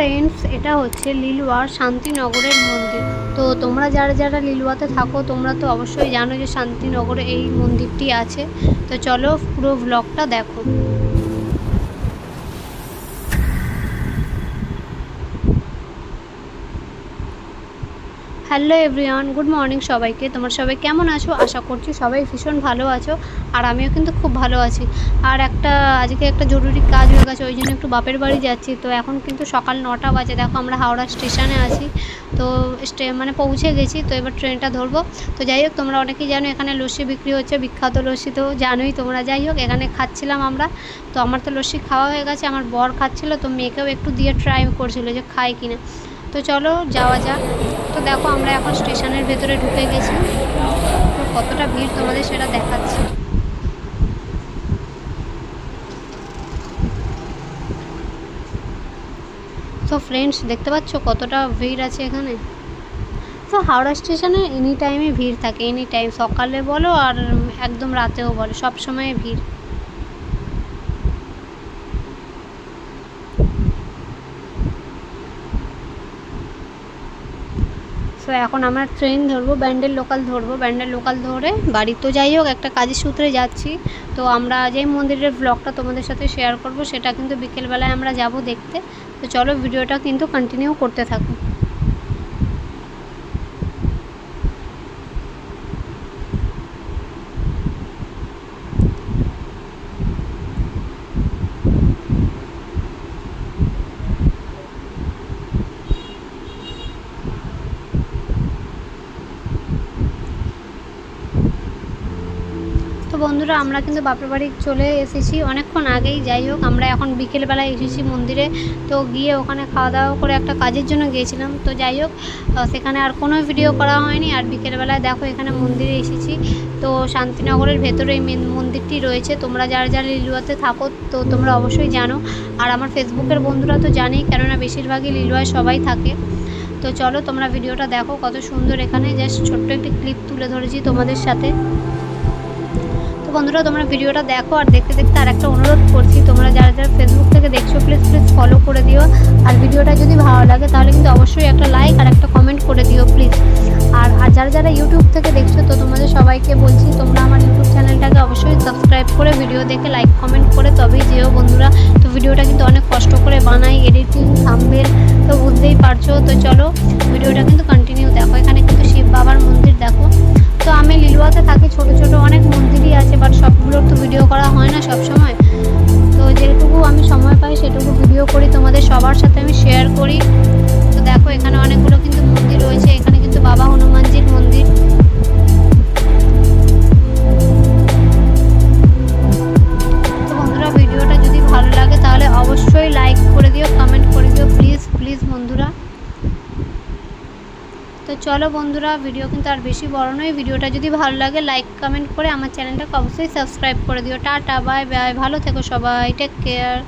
Friends এটা হচ্ছে লিলুয়ার শান্তিনগরের মন্দির। তো তোমরা যারা যারা লিলুয়াতে থাকো, তোমরা তো অবশ্যই জানো যে শান্তিনগরে এই মন্দিরটি আছে। তো চলো পুরো ব্লগটা দেখো। হ্যালো এভরিওয়ান গুড মর্নিং সবাইকে। তোমরা সবাই কেমন আছো? আশা করছি সবাই ভীষণ ভালো আছো, আর আমিও কিন্তু খুব ভালো আছি। আর একটা, আজকে একটা জরুরি কাজ হয়ে গেছে, ওই জন্য একটু বাপের বাড়ি যাচ্ছি। তো এখন কিন্তু সকাল নটা বাজে, দেখো আমরা হাওড়া স্টেশনে আছি। তো স্টে মানে পৌঁছে গেছি, তো এবার ট্রেনটা ধরবো। তো যাই হোক, তোমরা অনেকেই জানো, এখানে লস্যি বিক্রি হচ্ছে, বিখ্যাত লস্যি তো জানোই তোমরা। যাই হোক, এখানে খাচ্ছিলাম আমরা। তো আমার তো লস্যি খাওয়া হয়ে গেছে, আমার বর খাচ্ছিলো, তো মেয়েকেও একটু দিয়ে ট্রাই করছিল যে খায় কিনা। তো চলো, যাওয়া যাক। তো দেখো, আমরা এখন স্টেশনের ভেতরে ঢুকে গেছি। তো কতটা ভিড় তোমাদের সেটা দেখাচ্ছি। তো ফ্রেন্ডস দেখতে পাচ্ছ কতটা ভিড় আছে এখানে? তো হাওড়া স্টেশনে এনি টাইমে ভিড় থাকে এনি টাইম সকালে বলো আর একদম রাতেও বলো সব সময় ভিড়। সো এখন আমরা ট্রেন ধরবো ব্যান্ডেল লোকাল ধরবো। ব্যান্ডেল লোকাল ধরে বাড়ি তো যাই হোক, একটা কাজের সূত্রে যাচ্ছি। তো আমরা যেই মন্দিরের ব্লগটা তোমাদের সাথে শেয়ার করব, সেটা কিন্তু বিকেলবেলায় আমরা যাব দেখতে। তো চলো ভিডিওটা কিন্তু কন্টিনিউ করতে থাকো। তো বন্ধুরা, আমরা কিন্তু বাপের বাড়ি চলে এসেছি। অনেকক্ষণ আগেই, যাই হোক, আমরা এখন বিকেলবেলায় এসেছি মন্দিরে। তো গিয়ে ওখানে খাওয়া দাওয়া করে একটা কাজের জন্য গিয়েছিলাম। তো যাই হোক সেখানে আর কোনো ভিডিও করা হয়নি। আর বিকেলবেলায় দেখো, এখানে মন্দিরে এসেছি। তো শান্তিনগরের ভেতরে এই মন্দিরটি রয়েছে। তোমরা যারা যারা লিলুয়াতে থাকো, তো তোমরা অবশ্যই জানো। আর আমার ফেসবুকের বন্ধুরা তো জানেই, কেননা বেশিরভাগই লিলুয়ায় সবাই থাকে। তো চলো, তোমরা ভিডিওটা দেখো, কত সুন্দর। এখানে জাস্ট ছোট্ট একটি ক্লিপ তুলে ধরেছি তোমাদের সাথে। বন্ধুরা, তোমরা ভিডিওটা দেখো আর দেখতে দেখতে আর একটা অনুরোধ করছি, তোমরা যারা যারা ফেসবুক থেকে দেখছ প্লিজ প্লিজ ফলো করে দিও। আর ভিডিওটা যদি ভালো লাগে, তাহলে কিন্তু অবশ্যই একটা লাইক আর একটা কমেন্ট করে দিও প্লিজ আর আর যারা যারা ইউটিউব থেকে দেখছ, তো তোমাদের সবাইকে বলছি, তোমরা আমার ইউটিউব চ্যানেলটাকে অবশ্যই সাবস্ক্রাইব করে ভিডিও দেখে লাইক কমেন্ট করে তবেই যেও, বন্ধুরা। তো ভিডিওটা কিন্তু অনেক কষ্ট করে বানাই এডিটিং থাম্বেল তো বুঝতেই পারছ। তো চলো, ভিডিওটা কিন্তু তো চলো বন্ধুরা ভিডিও কিন্তু আর বেশি বড় নয়। ভিডিওটা যদি ভালো লাগে লাইক কমেন্ট করে আমার চ্যানেলটাকে অবশ্যই সাবস্ক্রাইব করে দিও। টাটা বাই বাই ভালো থেকো সবাই। Take care